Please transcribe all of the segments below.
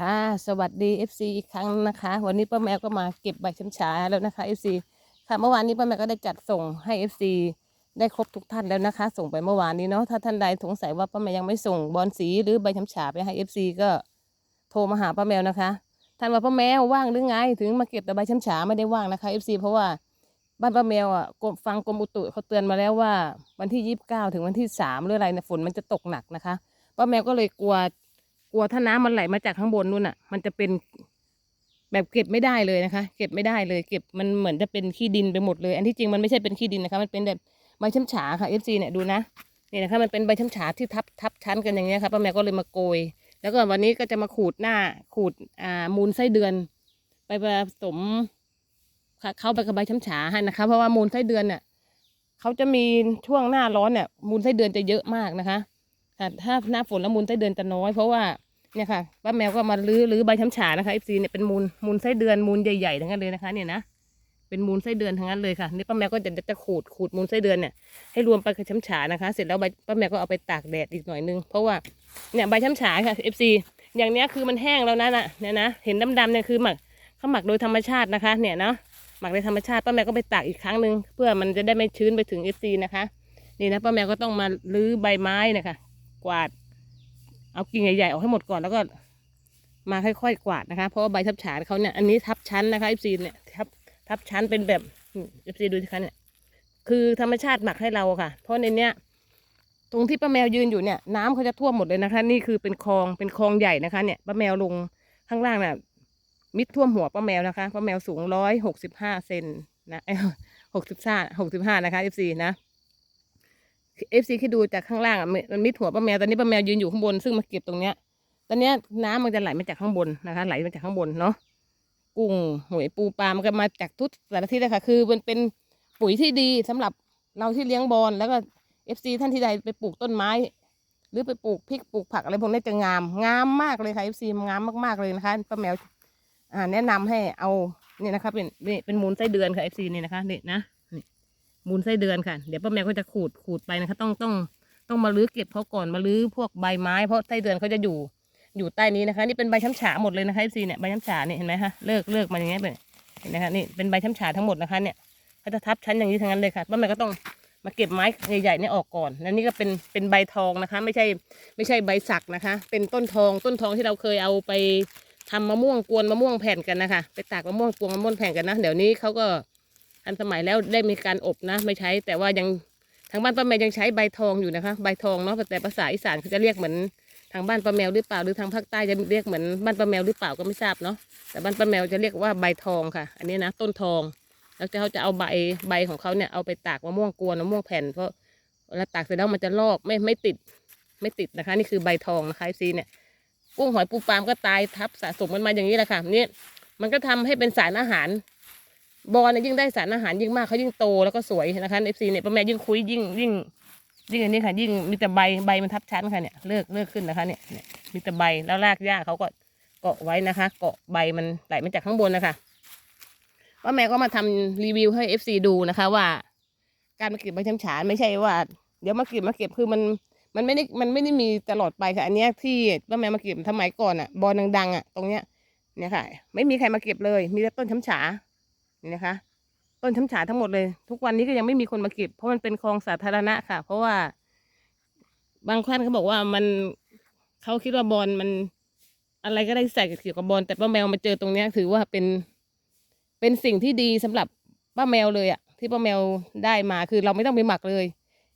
ค่ะ สวัสดี FC อีกครั้งนะคะ วันนี้ป้าแมวก็มาเก็บใบช้ำฉาแล้วนะคะ FC ค่ะเมื่อวานนี้ป้าแมวก็ได้จัดส่งให้ FC ได้ครบทุกท่านแล้วนะคะ ส่งไปเมื่อวานนี้เนาะถ้าท่านใดสงสัยว่าป้าแมวยังไม่ส่งบอลสีหรือใบช้ำฉาไปให้ FC ก็โทรมาหาป้าแมวนะคะท่านว่าป้าแมวว่างหรือไง ถึงมาเก็บแต่ใบช้ำฉาไม่ได้ว่างนะคะ FC เพราะว่าบ้านป้าแมวอะกรมฟังกรมอุตุเขาเตือนมาแล้วว่า วันที่ยี่สิบเก้าถึงวันที่สามหรืออะไรนะฝนมันจะตกหนักนะคะป้าแมวก็เลยกลัว กลัวถ้าน้ำมันไหลมาจากข้างบนนู่นอะ มันจะเป็นแบบเก็บไม่ได้เลยนะคะ เก็บไม่ได้เลย เก็บมันเหมือนจะเป็นขี้ดินไปหมดเลย อันที่จริงมันไม่ใช่เป็นขี้ดินนะคะ มันเป็นแบบใบช้ำฉาค่ะ FC เนี่ยดูนะนี่นะคะ มันเป็นใบช้ำฉาที่ทับทับชั้นกันอย่างเงี้ยค่ะป้าแมวก็เลยมาโกย แล้วก็วันนี้ก็จะมาขูดหน้าขูดอ่ามูลไส้เดือน ไปผสมเข้าไปกับใบช้ำฉาให้นะคะ เพราะว่ามูลไส้เดือนเนี่ยเขาจะมีช่วงหน้าร้อนเนี่ยมูลไส้เดือนจะเยอะมากนะคะ ค่ถ้าหน้าฝนแล้วมูลไส้เดือนจะน้อย เพราะว่าเนี่ยค่ะป้าแมวก็มาลื้อลื้อใบช้ำฉานะคะเอฟซีเนี่ยเป็นมูลมูลไส้เดือนมูลใหญ่ๆทั้งนั้นเลยนะคะ เนี่ยนะเป็นมูลไส้เดือนทั้งนั้นเลยค่ะนี่ป้าแมวก็จะจะขูดขูดมูลไส้เดือนเนี่ยให้รวมไปกับช้ำฉานะคะ เสร็จแล้วใบป้าแมวก็เอาไปตากแดดอีกหน่อยนึงเพราะว่าเนี่ยใบช้ำฉาค่ะเอฟซีอย่างเนี้ยคือมันแห้งแล้วนะน่ะเนี่ยนะเห็นดำๆเนี่ยคือหมักเขาหมักโดยธรรมชาตินะคะ เนี่ยเนาะหมักโดยธรรมชาติป้าแมวก็ไปตากอีกครั้งหนึ่งเพื่อมันจะได้ไม่ชื้นไปถึงเอฟซีนะคะนี่นะป้าแมวก็ต้องมาลื้อใบไม้นะคะ กวาด เอากิ่งใหญ่ๆออกให้หมดก่อนแล้วก็ มาค่อยๆกวาดนะคะ เพราะว่าใบทับฉานเขาเนี่ยอันนี้ทับชั้นนะคะเอฟซีเนี่ยทับทับชั้นเป็นแบบเอฟซีดูสิคะเนี่ยคือธรรมชาติหมักให้เราค่ะ เพราะในเนี้ยตรงที่ป้าแมวยืนอยู่เนี่ยน้ำเขาจะท่วมหมดเลยนะคะ นี่คือเป็นคลองเป็นคลองใหญ่นะคะเนี่ยป้าแมวลงข้างล่างน่ะมิดท่วมหัวป้าแมวนะคะป้าแมวสูงร้อยหกสิบห้าเซนนะหกสิบห้าหกสิบห้านะคะเอฟซีนะ เอฟซีที่ดูจากข้างล่างอะมันมิดหัวป้าแมวตอนนี้ป้าแมวยืนอยู่ข้างบนซึ่งมาเก็บตรงเนี้ย ตอนเนี้ยน้ำมันจะไหลมาจากข้างบนนะคะ ไหลมาจากข้างบนเนาะกุ้งหอยปูปลามันก็มาจากทุกสารทิศเลยค่ะคือมันเป็นปุ๋ยที่ดีสำหรับเราที่เลี้ยงบอลแล้วก็เอฟซีท่านที่ใดไปปลูกต้นไม้ หรือไปปลูกพริกปลูกผักอะไรพวกนี้จะงามงามมากเลยค่ะเอฟซีงามมากๆเลยนะคะป้าแมวแนะนำให้เอาเนี่ยนะคะเป็นเป็นมูลไส้เดือนค่ะเอฟซีนี่นะคะนี่นะ มูลไส้เดือนค่ะ เดี๋ยวป้าแมวก็จะขูดขูดไปนะคะ ต้องต้องต้องมาลื้อเก็บเขาก่อนมาลื้อพวกใบไม้ เพราะไส้เดือนเขาจะอยู่อยู่ใต้นี้นะคะ นี่เป็นใบช้ำฉาหมดเลยนะคะซีเนี่ยใบช้ำฉาเนี่ยเห็นไหมคะเลิกเลิกมาอย่างเงี้ยเป็นเห็นไหมคะนี่เป็นใบช้ำฉาทั้งหมดนะคะเนี่ยเขาจะทับชั้นอย่างนี้ทั้งนั้นเลยค่ะป้าแมวก็ต้องมาเก็บไม้ใหญ่ๆเนี่ยออกก่อนแล้วนี่ก็เป็นเป็นใบทองนะคะ ไม่ใช่ไม่ใช่ใบสักนะคะ เป็นต้นทองต้นทองที่เราเคยเอาไปทำมะม่วงกวนมะม่วงแผ่นกันนะคะ ไปตากมะม่วงกวนมะม่วงแผ่นกันนะ เดี๋ยวนี้เขาก็ ทันสมัยแล้วได้มีการอบนะ ไม่ใช้ แต่ว่ายังทางบ้านป้าแมวยังใช้ใบทองอยู่นะคะ ใบทองเนาะแต่ภาษาอีสานเขาจะเรียกเหมือนทางบ้านป้าแมวหรือเปล่าหรือทางภาคใต้จะเรียกเหมือนบ้านป้าแมวหรือเปล่าก็ไม่ทราบเนาะแต่บ้านป้าแมวจะเรียกว่าใบทองค่ะ อันนี้นะต้นทอง แล้วเขาจะเอาใบใบของเขาเนี่ยเอาไปตากมะม่วงกวนมะม่วงแผ่นเพราะเวลาตากเสร็จแล้วมันจะลอกไม่ไม่ติดไม่ติดนะคะ นี่คือใบทองนะคะซีเนี่ยกุ้งหอยปูปลามก็ตายทับสะสมกันมาอย่างนี้แหละค่ะนี่มันก็ทำให้เป็นสารอาหาร บอลเนี่ยยิ่งได้สารอาหารยิ่งมากเขายิ่งโตแล้วก็สวยนะคะเอฟซีเนี่ยป้าแม่ยิ่งคุยยิ่งยิ่งยิ่งอันนี้ค่ะ ยิ่งมีแต่ใบใบมันทับชั้นค่ะเนี่ยเลิกเลิกขึ้นนะคะเนี่ยมีแต่ใบแล้วรากหญ้าเขาก็เกาะไว้นะคะ เกาะใบมันไหลมาจากข้างบนนะคะป้าแม่ก็มาทำรีวิวให้เอฟซีดูนะคะ ว่า การมาเก็บใบช้ำฉานไม่ใช่ว่า เดี๋ยวมาเก็บมาเก็บคือมันมันไม่ได้มันไม่ได้มีตลอดไปค่ะ อันนี้ที่ป้าแม่มาเก็บสมัยก่อนอะบอลดังๆอะตรงเนี้ยเนี่ยค่ะ ไม่มีใครมาเก็บเลย มีแต่ต้นช้ำฉา นี่นะคะ ต้นช้ำฉาทั้งหมดเลย ทุกวันนี้ก็ยังไม่มีคนมาเก็บ เพราะมันเป็นคลองสาธารณะค่ะ เพราะว่า บางท่านเขาบอกว่ามันเขาคิดว่าบอลมันอะไรก็ได้ใส่เกี่ยวกับบอลแต่ป้าแมวมาเจอตรงเนี้ย ถือว่าเป็น เป็นสิ่งที่ดีสำหรับป้าแมวเลยอะที่ป้าแมวได้มาคือเราไม่ต้องไปหมักเลย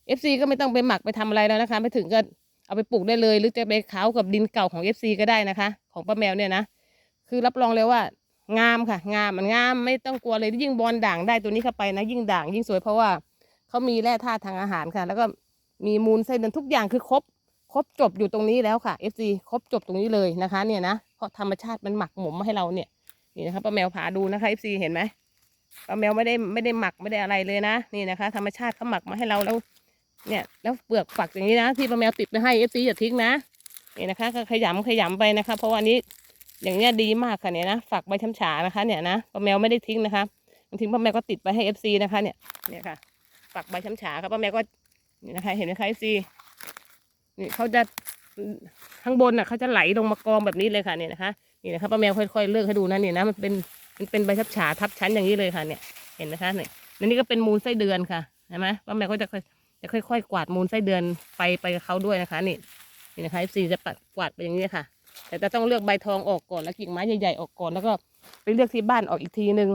เอฟซีก็ไม่ต้องไปหมักไปทำอะไรแล้วนะคะไปถึงก็เอาไปปลูกได้เลย หรือจะไปเค้ากับดินเก่าของเอฟซีก็ได้นะคะ ของป้าแมวเนี่ยนะคือรับรองเลยว่า งามค่ะ งามมันงามไม่ต้องกลัวเลยยิ่งบอลด่างได้ตัวนี้เข้าไปนะยิ่งด่าง ยิ่งสวยเพราะว่าเขามีแร่ธาตุทางอาหารค่ะ แล้วก็มีมูลไส้เดือนทุกอย่างคือครบครบจบอยู่ตรงนี้แล้วค่ะ FC ครบจบตรงนี้เลยนะคะ เนี่ยนะเพราะธรรมชาติมันหมักหมมมาให้เราเนี่ยนี่นะคะป้าแมวพาดูนะคะ FC เห็นไหมป้าแมวไม่ได้ไม่ได้หมักไม่ได้อะไรเลยนะนี่นะคะ ธรรมชาติเขาหมักมาให้เราแล้วเนี่ยแล้วเปลือกฝักอย่างนี้นะที่ป้าแมวติดไปให้ FC อย่าทิ้งนะนี่นะคะก็ขยำขยำไปนะคะ เพราะว่านี้ อย่างเนี้ยดีมากค่ะเนี่ยนะฝักใบช้ำฉานะคะ เนี่ยนะป้าแมวไม่ได้ทิ้งนะคะบางทีป้าแมวก็ติดไปให้เอฟซีนะคะ เนี่ยเนี่ยค่ะ ฝักใบช้ำฉาครับป้าแมวก็นี่นะคะ เห็นไหมคะเอฟซีนี่เขาจะข้างบนน่ะเขาจะไหลลงมากองแบบนี้เลยค่ะเนี่ยนะคะนี่นะครับป้าแมวค่อยๆเลือกให้ดูนะนี่ยนะมันเป็นมันเป็นใบทับฉาทับชั้นอย่างนี้เลยค่ะ เนี่ยเห็นนะคะเนี่ยอันนี้ก็เป็นมูลไส้เดือนค่ะเห็นไหมป้าแมวก็จะค่อยจะค่อยๆกวาดมูลไส้เดือนไปไปกับเขาด้วยนะคะ นี่นี่นะคะ FC จะปัดกวาดไปอย่างนี้ค่ะ แต่จะต้องเลือกใบทองออกก่อนแล้วกิ่งไม้ใหญ่ๆออกก่อนแล้วก็ไปเลือกที่บ้านออกอีกทีหนึง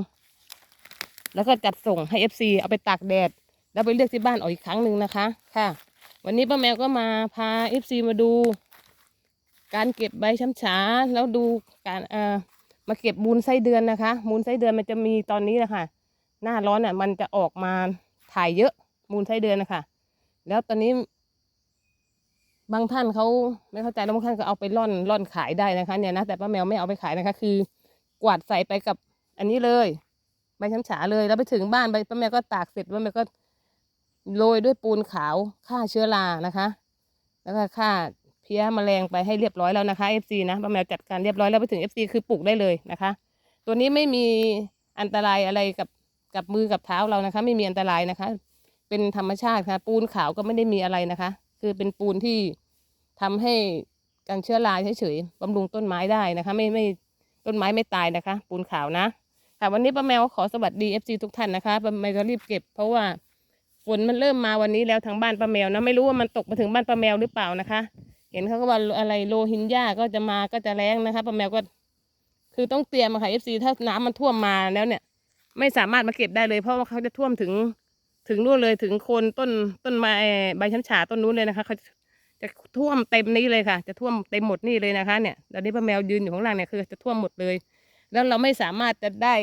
แล้วก็จัดส่งให้ FC เอาไปตากแดด แล้วไปเลือกที่บ้านออกอีกครั้งหนึ่งนะคะ ค่ะ วันนี้ป้าแมวก็มาพา FC มาดู การเก็บใบช้ำฉาแล้วดูการเอ่อมาเก็บมูลไส้เดือนนะคะ มูลไส้เดือนมันจะมีตอนนี้นะคะหน้าร้อนอะมันจะออกมาถ่ายเยอะมูลไส้เดือนนะคะแล้วตอนนี้ บางท่านเขาไม่เข้าใจแล้วบางท่านก็เอาไปร่อนร่อนขายได้นะคะ เนี่ยนะแต่ป้าแมวไม่เอาไปขายนะคะ คือ กวาดใส่ไปกับอันนี้เลยใบช้ำฉาเลยแล้วไปถึงบ้านใบป้าแมวก็ตากเสร็จป้าแมวก็โรยด้วยปูนขาวฆ่าเชื้อรานะคะ แล้วก็ฆ่าเพี้ยแมลงไปให้เรียบร้อยแล้วนะคะ FC นะป้าแมวจัดการเรียบร้อยแล้วไปถึง FC คือปลูกได้เลยนะคะ ตัวนี้ไม่มีอันตรายอะไรกับกับมือกับเท้าเรานะคะ ไม่มีอันตรายนะคะ เป็นธรรมชาติค่ะ ปูนขาวก็ไม่ได้มีอะไรนะคะ คือเป็นปูนที่ทำให้การเชื้อราเฉยๆบำรุงต้นไม้ได้นะคะ ไม่ไม่ต้นไม้ไม่ตายนะคะ ปูนขาวนะค่ะวันนี้ป้าแมวขอสวัสดี FC ทุกท่านนะคะป้าแมวก็รีบเก็บ เพราะว่าฝนมันเริ่มมาวันนี้แล้วทางบ้านป้าแมวนะไม่รู้ว่ามันตกมาถึงบ้านป้าแมวหรือเปล่านะคะ เห็นเขาก็ว่าอะไรโลหินหญ้าก็จะมาก็จะแรงนะคะป้าแมวก็คือต้องเตรียมอะค่ะ FC ถ้าน้ำมันท่วมมาแล้วเนี่ย ไม่สามารถมาเก็บได้เลย เพราะว่าเขาจะท่วมถึง ถึงนู่นเลยถึงโคนต้นต้นไม้ใบช้ำฉาต้นนู้นเลยนะคะเขาจะท่วมเต็มนี้เลยค่ะ จะท่วมเต็มหมดนี่เลยนะคะ เนี่ยตอนนี้ป้าแมวยืนอยู่ข้างล่างเนี่ยคือจะท่วมหมดเลย แล้วเราไม่สามารถจะได้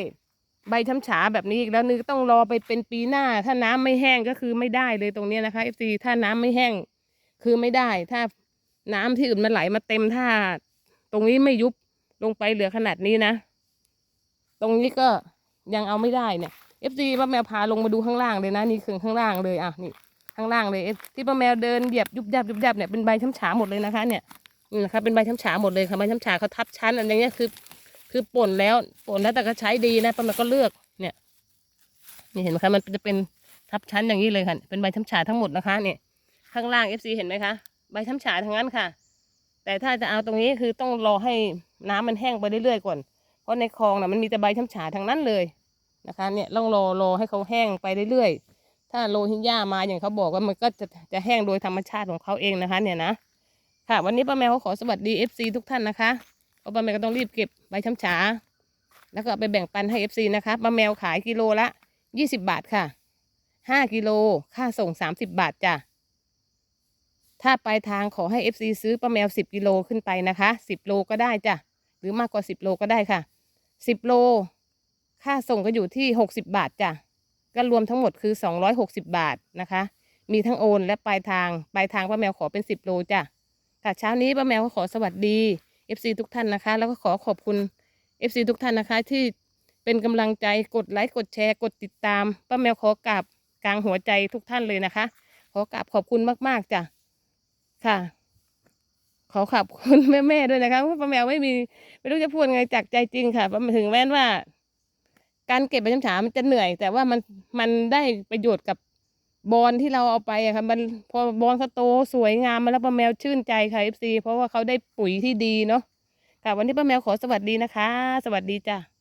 ใบช้ำฉาแบบนี้อีกแล้วนึกต้องรอไปเป็นปีหน้า ถ้าน้ำไม่แห้งก็คือไม่ได้เลยตรงนี้นะคะ FC ถ้าน้ำไม่แห้งคือไม่ได้ ถ้าน้ำที่อื่นมันไหลมาเต็มถ้า ตรงนี้ไม่ยุบลงไปเหลือขนาดนี้นะ ตรงนี้ก็ยังเอาไม่ได้เนี่ย FC ป้าแมวพาลงมาดูข้างล่างเลยนะนี่คือข้างล่างเลยอะนี่ข้างล่างเลยที่ป้าแมวเดินเหยียบยุบยับยุบยับเนี่ยเป็นใบช้ำฉาหมดเลยนะคะ เนี่ยนี่นะคะเป็นใบช้ำฉาหมดเลยค่ะใบช้ำฉาเขาทับชั้นอันอย่างเงี้ยคือ คือป่นแล้วป่นแล้วแต่ก็ใช้ดีนะป้าแมวก็เลือกเนี่ย นี่เห็นไหมคะมันจะเป็นทับชั้นอย่างนี้เลยค่ะ เป็นใบช้ำฉาทั้งหมดนะคะเนี่ยข้างล่าง FC เห็นไหมคะใบช้ำฉาทั้งนั้นค่ะ แต่ถ้าจะเอาตรงนี้คือต้องรอให้น้ำมันแห้งไปเรื่อยๆก่อน เพราะในคลองน่ะมันมีแต่ใบช้ำฉาทั้งนั้นเลย นะคะเนี่ยต้องรอรอให้เขาแห้งไปเรื่อยๆ ถ้าโลหินหญ้ามาอย่างเขาบอกว่ามันก็จะจะแห้งโดยธรรมชาติของเขาเองนะคะ เนี่ยนะค่ะวันนี้ป้าแมวเขาขอสวัสดี FC ทุกท่านนะคะเพราะป้าแมวก็ต้องรีบเก็บใบช้ำฉาแล้วก็ไปแบ่งปันให้ FC นะคะป้าแมวขายกิโลละยี่สิบบาทค่ะห้ากิโลค่าส่งสามสิบบาทจ้ะถ้าปลายทางขอให้ FC ซื้อป้าแมวสิบกิโลขึ้นไปนะคะสิบโลก็ได้จ้ะหรือมากกว่าสิบโลก็ได้ค่ะสิบโล ค่าส่งก็อยู่ที่หกสิบบาทจ้ะก็รวมทั้งหมดคือสองร้อยหกสิบบาทนะคะ มีทั้งโอนและปลายทางปลายทางป้าแมวขอเป็นสิบโลจ้ะค่ะเช้านี้ป้าแมวก็ขอสวัสดี FC ทุกท่านนะคะ แล้วก็ขอขอบคุณ FC ทุกท่านนะคะ ที่เป็นกำลังใจกดไลค์กดแชร์กดติดตามป้าแมวขอกราบกลางหัวใจทุกท่านเลยนะคะ ขอกราบขอบคุณมากๆจ้ะค่ะ ขอขอบคุณแม่ๆด้วยนะคะเพราะป้าแมวไม่มีไม่รู้จะพูดไงจากใจจริงค่ะป้าถึงแม้ว่า การเก็บใบชำฉามันจะเหนื่อย แต่ว่ามันมันได้ประโยชน์กับบอลที่เราเอาไปอะค่ะมันพอบอลเขาโตสวยงามมาแล้วป้าแมวชื่นใจค่ะเอฟซีเพราะว่าเขาได้ปุ๋ยที่ดีเนาะค่ะวันนี้ป้าแมวขอสวัสดีนะคะ สวัสดีจ้ะ